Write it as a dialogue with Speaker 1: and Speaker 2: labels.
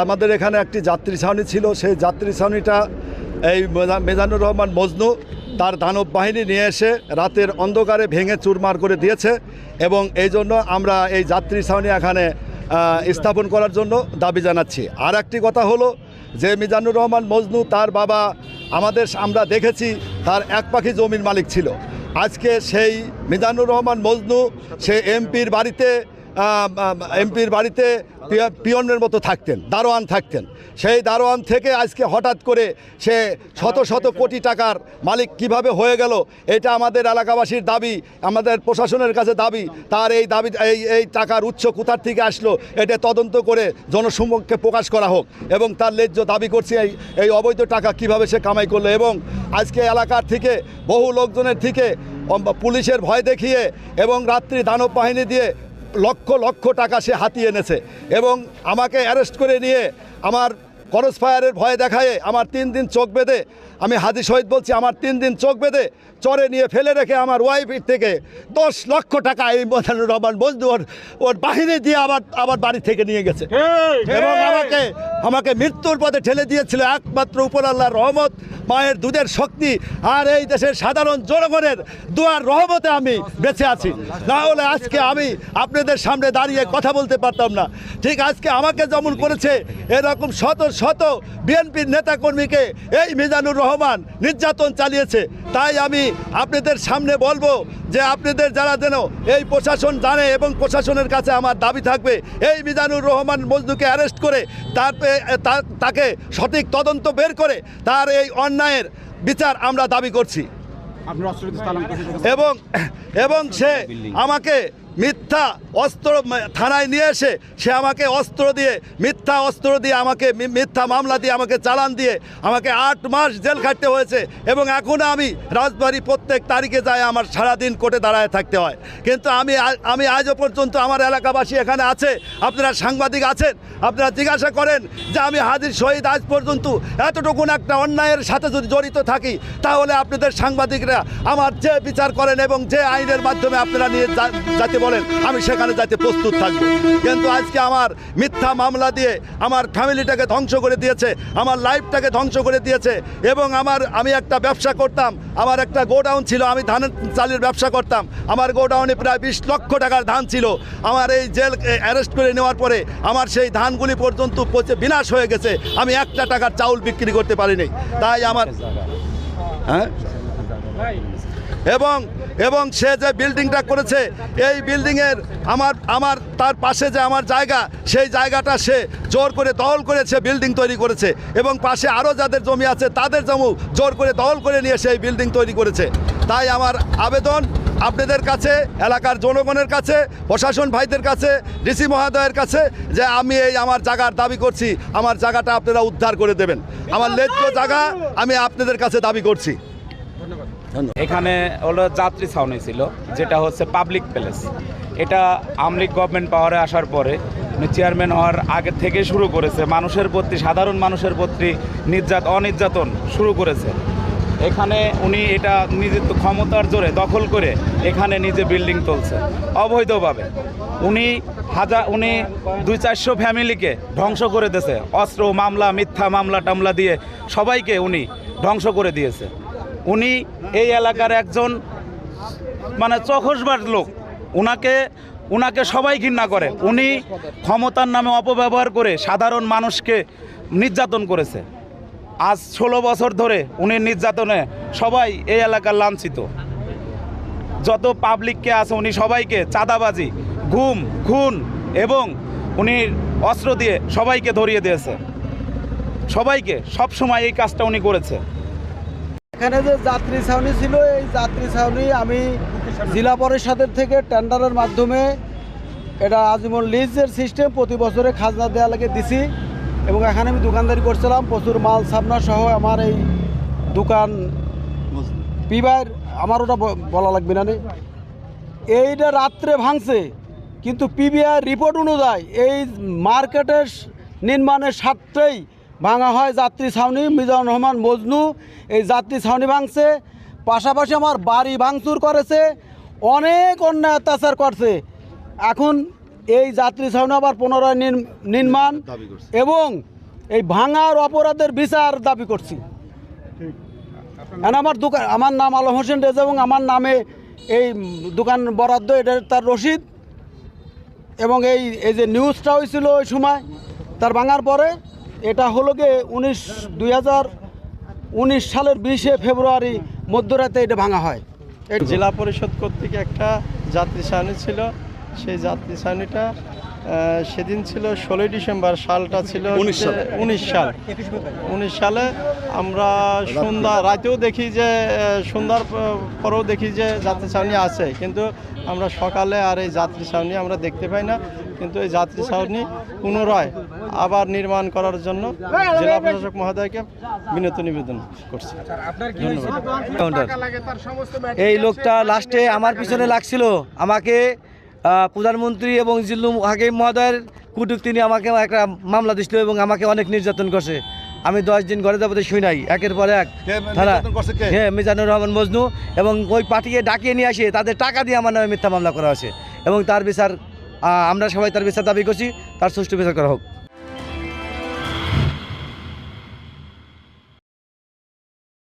Speaker 1: আমাদের এখানে একটি যাত্রী ছাউনি ছিল। সেই যাত্রী ছাউনিটা এই মেজা- মেজানুর রহমান মজনু তার দানব বাহিনী নিয়ে এসে রাতের অন্ধকারে ভেঙে চুরমার করে দিয়েছে এবং এই জন্য আমরা এই যাত্রী ছাউনি এখানে স্থাপন করার জন্য দাবি জানাচ্ছি। আর একটি কথা হলো যে মিজানুর রহমান মজনু তার বাবা আমাদের আমরা দেখেছি তার এক পাখি জমির মালিক ছিল। আজকে সেই মিজানুর রহমান মজনু সে এমপির বাড়িতে এমপির বাড়িতে পিয়- পিয়নের মতো থাকতেন, দারোয়ান থাকতেন। সেই দারোয়ান থেকে আজকে হঠাৎ করে সে শত শত কোটি টাকার মালিক কীভাবে হয়ে গেল, এটা আমাদের এলাকাবাসীর দাবি, আমাদের প্রশাসনের কাছে দাবি, তার এই দাবি, এই এই টাকার উৎস কোথার থেকে আসলো, এটা তদন্ত করে জনসমক্ষে প্রকাশ করা হোক। এবং তার ন্যায্য দাবি করছি এই এই অবৈধ টাকা কীভাবে সে কামাই করল এবং আজকে এলাকার থেকে বহু লোকজনের থেকে পুলিশের ভয় দেখিয়ে এবং রাত্রি দানব বাহিনী দিয়ে লক্ষ লক্ষ টাকা সে হাতিয়ে এনেছে। এবং আমাকে অ্যারেস্ট করে নিয়ে আমার করস ফায়ারের ভয় দেখায় আমার তিন দিন চোখ বেঁধে আমি হাজি শহীদ বলছি আমার তিন দিন চোখ বেঁধে চরে নিয়ে ফেলে রেখে আমার ওয়াইফের থেকে দশ লক্ষ টাকা এই মোজানুর রহমান বন্ধু ওর ওর বাহিনী দিয়ে আবার আবার বাড়ি থেকে নিয়ে গেছে। এবং আমাকে আমাকে মৃত্যুর পথে ঠেলে দিয়েছিল একমাত্র উপর আল্লাহর রহমত মায়ের দুধের শক্তি আর এই দেশের সাধারণ জনগণের দুয়ার রহমতে আমি বেঁচে আছি। না হলে আজকে আমি আপনাদের সামনে দাঁড়িয়ে কথা বলতে পারতাম না। ঠিক আজকে আমাকে যেমন করেছে এরকম শত শত বিএনপির নেতাকর্মীকে এই মিজানুর রহমান নির্যাতন চালিয়েছে। তাই আমি আপনাদের সামনে বলব যে আপনাদের যারা যেন এই প্রশাসন জানে এবং প্রশাসনের কাছে আমার দাবি থাকবে এই মিজানুর রহমান মজদুকে অ্যারেস্ট করে তার তাকে সঠিক তদন্ত বের করে তার এই অন্যায়ের বিচার আমরা দাবি করছি। এবং এবং সে আমাকে মিথ্যা অস্ত্র থানায় নিয়ে এসে সে আমাকে অস্ত্র দিয়ে, মিথ্যা অস্ত্র দিয়ে আমাকে মিথ্যা মামলা দিয়ে আমাকে চালান দিয়ে আমাকে আট মাস জেল খাটতে হয়েছে এবং এখনও আমি রাজবাড়ি প্রত্যেক তারিখে যায় আমার সারাদিন কোর্টে দাঁড়ায় থাকতে হয়। কিন্তু আমি আমি আজও পর্যন্ত আমার এলাকাবাসী এখানে আছে। আপনারা সাংবাদিক আছেন, আপনারা জিজ্ঞাসা করেন যে আমি হাজির শহীদ আজ পর্যন্ত এতটুকুন একটা অন্যায়ের সাথে যদি জড়িত থাকি, তাহলে আপনাদের সাংবাদিকরা আমার যে বিচার করেন এবং যে আইনের মাধ্যমে আপনারা নিয়ে যাতে বলেন, আমি সেখানে যাতে প্রস্তুত থাকব। কিন্তু আজকে আমার মিথ্যা মামলা দিয়ে আমার ফ্যামিলিটাকে ধ্বংস করে দিয়েছে, আমার লাইফটাকে ধ্বংস করে দিয়েছে, এবং আমার, আমি একটা ব্যবসা করতাম, আমার একটা গোডাউন ছিল, আমি ধানের চালের ব্যবসা করতাম, আমার গোডাউনে প্রায় বিশ লক্ষ টাকার ধান ছিল। আমার এই জেল অ্যারেস্ট করে নেওয়ার পরে আমার সেই ধানগুলি পর্যন্ত পচে বিনাশ হয়ে গেছে, আমি একটা টাকার চাউল বিক্রি করতে পারিনি। তাই আমার হ্যাঁ? এবং এবং সে যে বিল্ডিংটা করেছে, এই বিল্ডিংয়ের আমার আমার, তার পাশে যে আমার জায়গা, সেই জায়গাটা সে জোর করে দখল করে সে বিল্ডিং তৈরি করেছে। এবং পাশে আরও যাদের জমি আছে, তাদের জমি জোর করে দখল করে নিয়ে সেই বিল্ডিং তৈরি করেছে। তাই আমার আবেদন আপনাদের কাছে, এলাকার জনগণের কাছে, প্রশাসন ভাইদের কাছে, ডিসি মহোদয়ের কাছে, যে আমি এই আমার জায়গার দাবি করছি, আমার জায়গাটা আপনারা উদ্ধার করে দেবেন। আমার ন্যায্য জায়গা আমি আপনাদের কাছে দাবি করছি।
Speaker 2: এখানে হলো যাত্রী ছাউনি ছিল, যেটা হচ্ছে পাবলিক প্লেস এটা আমলিক গভর্নমেন্ট পাওয়ারে আসার পরে চেয়ারম্যান হওয়ার আগে থেকে শুরু করেছে। মানুষের প্রতি, সাধারণ মানুষের প্রতি নির্যাত, অনির্যাতন শুরু করেছে। এখানে উনি এটা নিজের ক্ষমতার জোরে দখল করে এখানে নিজে বিল্ডিং তুলছে, অবৈধভাবে। উনি হাজার উনি দুই চারশো ফ্যামিলিকে ধ্বংস করে দিয়েছে। অস্ত্র, মামলা, মিথ্যা মামলা টামলা দিয়ে সবাইকে উনি ধ্বংস করে দিয়েছে। উনি এই এলাকার একজন মানে চখসবার লোক। উনাকে উনাকে সবাই ঘৃণা করে। উনি ক্ষমতার নামে অপব্যবহার করে সাধারণ মানুষকে নির্যাতন করেছে। আজ ষোলো বছর ধরে উনি নির্যাতনে সবাই এই এলাকার লাঞ্ছিত। যত পাবলিককে আছে, উনি সবাইকে চাঁদাবাজি ঘুম খুন এবং উনি অস্ত্র দিয়ে সবাইকে ধরিয়ে দিয়েছে। সবাইকে সব সময় এই কাজটা উনি করেছে।
Speaker 3: এখানে যে যাত্রী ছাউনি ছিল, এই যাত্রী ছাউনি আমি জেলা পরিষদের থেকে টেন্ডারের মাধ্যমে এটা আজীবন লিজের সিস্টেম, প্রতি বছরে খাজনা দেওয়া লাগে দিছি এবং এখানে আমি দোকানদারি করছিলাম, প্রচুর মাল সামনা সহ আমার এই দোকান পিবার আমার ওটা বলা লাগবে নে। এইটা রাত্রে ভাঙছে, কিন্তু পিবিআর রিপোর্ট অনুযায়ী এই মার্কেটের নির্মাণের স্বার্থেই ভাঙা হয় যাত্রী ছাউনি মিজানুর রহমান মজনু। এই যাত্রী ছাউনি ভাঙছে পাশাপাশি আমার বাড়ি ভাঙচুর করেছে অনেক অন্যায় অত্যাচার করছে। এখন এই যাত্রী ছাউনি আবার পুনরায় নির- নির্মাণ এবং এই ভাঙার অপরাধের বিচার দাবি করছি। আমার দোকান আমার নাম আলম হোসেন রেজা এবং আমার নামে এই দোকান বরাদ্দ এটা তার রসিদ। এবং এই এই যে নিউজটা হয়েছিল ওই সময় তার ভাঙার পরে এটা হলো গিয়ে উনিশ দুই হাজার উনিশ সালের বিশে ফেব্রুয়ারি মধ্যরাতে এটা ভাঙা হয়। এটা
Speaker 4: জেলা পরিষদ কর্তৃক একটা যাত্রী সারণী ছিল। সেই যাত্রী সারণীটা সেদিন ছিল ষোলোই ডিসেম্বর সালটা ছিল
Speaker 1: উনিশ সাল।
Speaker 4: উনিশ সাল। উনিশ সালে আমরা সন্ধ্যা রাতেও দেখি যে সন্ধ্যার পরেও দেখি যে যাত্রী ছাউনি আছে। কিন্তু আমরা সকালে আর এই যাত্রী ছাউনি আমরা দেখতে পাই না। কিন্তু এই যাত্রী ছাউনি পুনরায় আবার নির্মাণ করার জন্য জেলা প্রশাসক মহোদয়কে বিনত নিবেদন করছি।
Speaker 5: এই লোকটা লাস্টে আমার পিছনে লাগছিল। আমাকে প্রধানমন্ত্রী এবং জিল্লু হাকিম মহোদয়ের কুটুক তিনি আমাকে একটা মামলা দিছিল এবং আমাকে অনেক নির্যাতন করছে। আমি দশ দিন ঘরে যাবতে শুই নাই। একের পর এক।
Speaker 1: কে?
Speaker 5: হ্যাঁ মিজানুর রহমান মজনু এবং ওই পার্টিকে ডাকিয়ে নিয়ে আসে তাদের টাকা দিয়ে আমার নামে মিথ্যা মামলা করা হয়েছে। এবং তার বিচার আমরা সবাই তার বিচার দাবি করছি তার সুষ্ঠু বিচার করা হোক।